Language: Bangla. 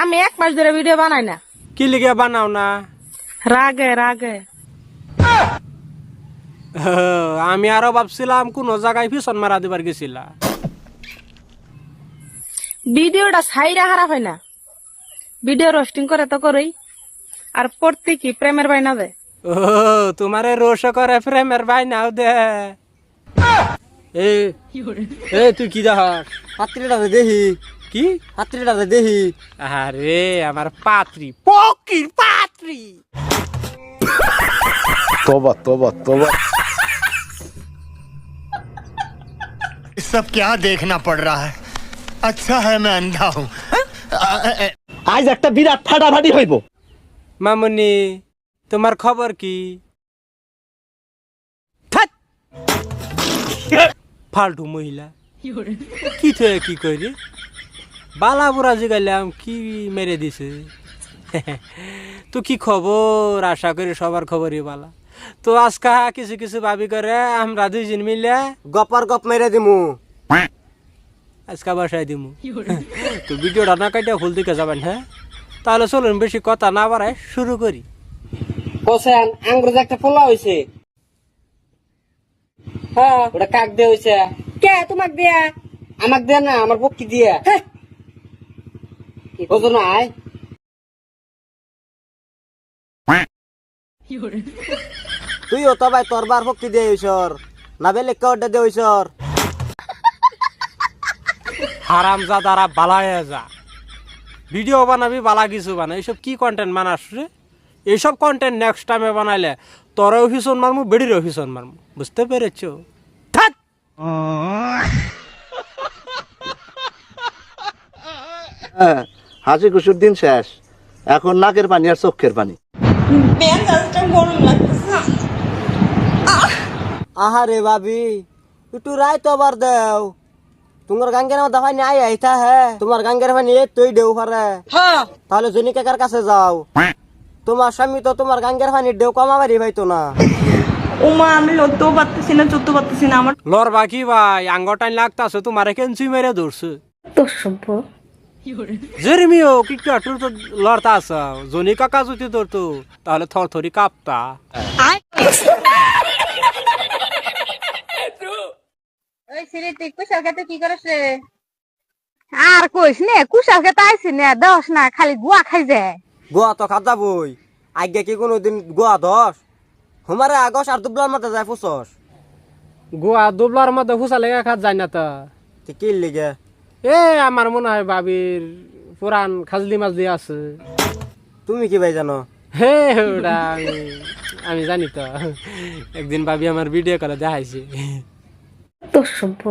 আমি এক মাস ধরে ভিডিও বানাই না। কি লিগে বানাও না? রাগে রাগে। ও, আমি আরও ভাবছিলাম কোন জায়গায় ফিসন মারা দিবার গেছিলা। ভিডিওটা সাইরা খারাপ হয় না। ভিডিও রোস্টিং করে তো করেই। আর পড়তে কি প্রেমের বাইনা দে? ও তোমারে রোষ করে প্রেমের ভাই নাও দে এ এ তুই কি দেখাস? পাত্রীটারে দেখি। কি পাত্রীটারে দেখি আরে আমার পাত্রী পকির পাত্রী तोबा तोबा तोबा सब क्या देखना पड़ रहा है अच्छा है मैं अंधा हूँ আজ একটা বিরাট ফাটাফাটি হইব মামুনি তোমার খবর কি ধ্যাৎ। ফালতু মহিলা কি থয়ে কি করি বালা বুড়া জিগাইলাম কি মেরে দিছে? তো কি খবর? আশা করি সবার খবরই বালা তো আজকা কিছু কিছু ভাবি করে আমরা দুইজন মিলে গপার গপ মেরে দিমু। আজকা বাসায় দিমু। তো ভিডিওটা না কাটিয়া ফুল দিকে যাবেন হ্যাঁ? তাহলে চলুন বেশি কথা না বাড়ায় শুরু করি। কোসেন আঙ্গুর একটা ফোলা হইছে। হ্যাঁ ওটা কাক দিয়ে হইছে। কে তোমাক দিয়া? আমাক দে না আমার পক্ষী দিয়ে। ওজন আয়। তুইও তো ভাই তোর বার পক্ষী দিয়ে হইছর। না বেলে কেউটা দিয়ে হইছর। হারাম যা দ্বারা বালা হয়ে যা। ভিডিও বানাবি বালা কিছু বানা। এইসব কি কন্টেন্ট বানাস রে? এইসব কন্টেন্ট নেক্সট টাইমে বানাইলে তোরও ভীষণ মারমু বেডিরও ভীষণ মারমু। বুঝতে পেরেছ? ধ্যাৎ। হ্যাঁ। হাসি খুশুর দিন শেষ। এখন নাকের পানি আর চোখের পানি। আহারে ভাবি একটু রায় তো আবার দেও। তোমার গাঙ্গের মধ্যে পানি আই আইতা হে। তোমার গাঙ্গের পানি এই তুই দেও পারে। তাহলে জনি কাকার কাছে যাও। তোমার স্বামী তো তোমার গাঙ্গের পানি দেও কমাবারি পাইতো না। ওমা আমি লড়তেও পারতেছি না চড়তে পারতেছি না আমার লর বাকি ভাই? আঙ্গটাইন লাগতাছে তোমার কেঞ্চি মেরে ধরছে। তোর সভ্য তো লড়তা আছে। জনি কাকা যদি ধরতো তাহলে থর থরি কাঁপতা। ওই সিরি তুই কুশাল খেতে কি করিস রে আর কইস নে কুশাল খেতে আইসি নে? দশ না খালি গুয়া খাই যায়। গোয়া তো খাতা বই আগে কি কোনোদিন গোয়া দশ হুমারে আগস আর দুবলার মধ্যে যায় ফুসস গোয়া দুবলার মধ্যে ফুসা লেগে খাত যায় না তো কি লিগে? এ আমার মনে হয় বাবির পুরান খাজলি মাজলি আছে। তুমি কি ভাই জানো? হে ওটা আমি আমি জানি তো। একদিন ভাবি আমার ভিডিও কলে দেখাইছি। তোর সভ্য